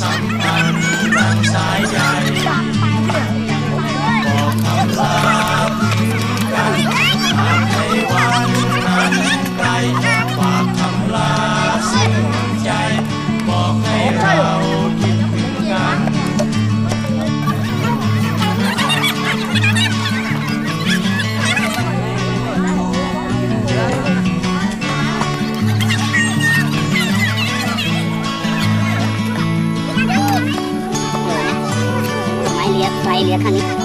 สัมพันธ์ ลี้ยไ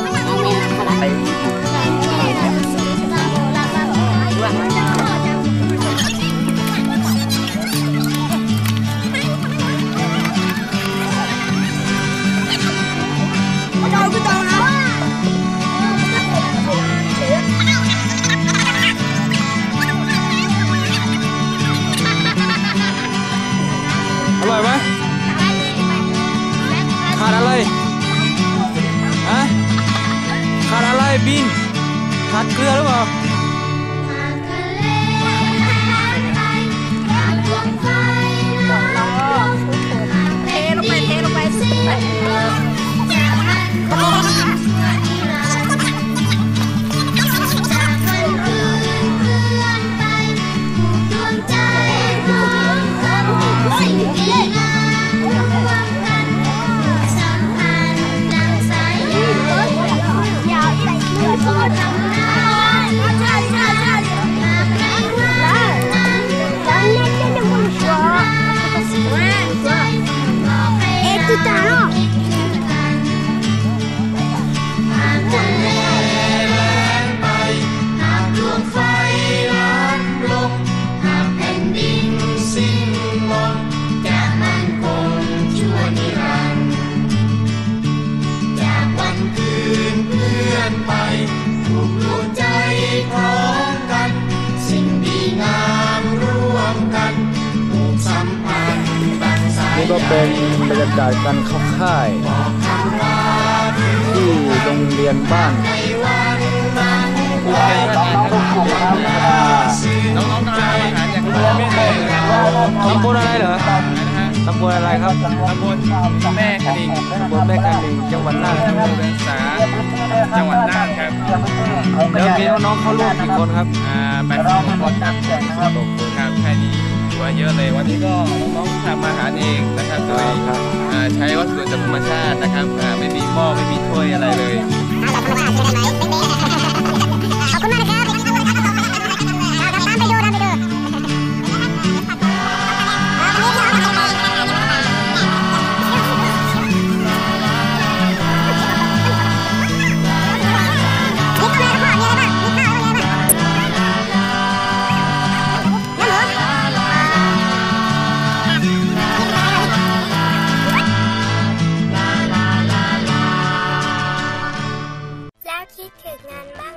ขาดอะไร ก็เป็นบรรยากาศการเข้าค่าย ที่โรงเรียนบ้านในวันนั้นน้องๆกำลังทำอาหารอย่างเดียวไม่เลยนะครับตำบลอะไรเหรอตำบลอะไรครับ ตำบลแม่คดิงตำบลแม่กันดิงจังหวัดน่านอำเภอเวียงสาจังหวัดน่านครับเดี๋ยวมีน้องๆเข้าร่วมกี่คนครับ อ่าแปดสิบกว่าคนครับครับแค่นี้ถือว่าเยอะเลยวันนี้ก็น้องๆทำ จากธรรมชาตินะครับอ่าไม่มีหม้อไม่มีถ้วยอะไรเลย kidnapped my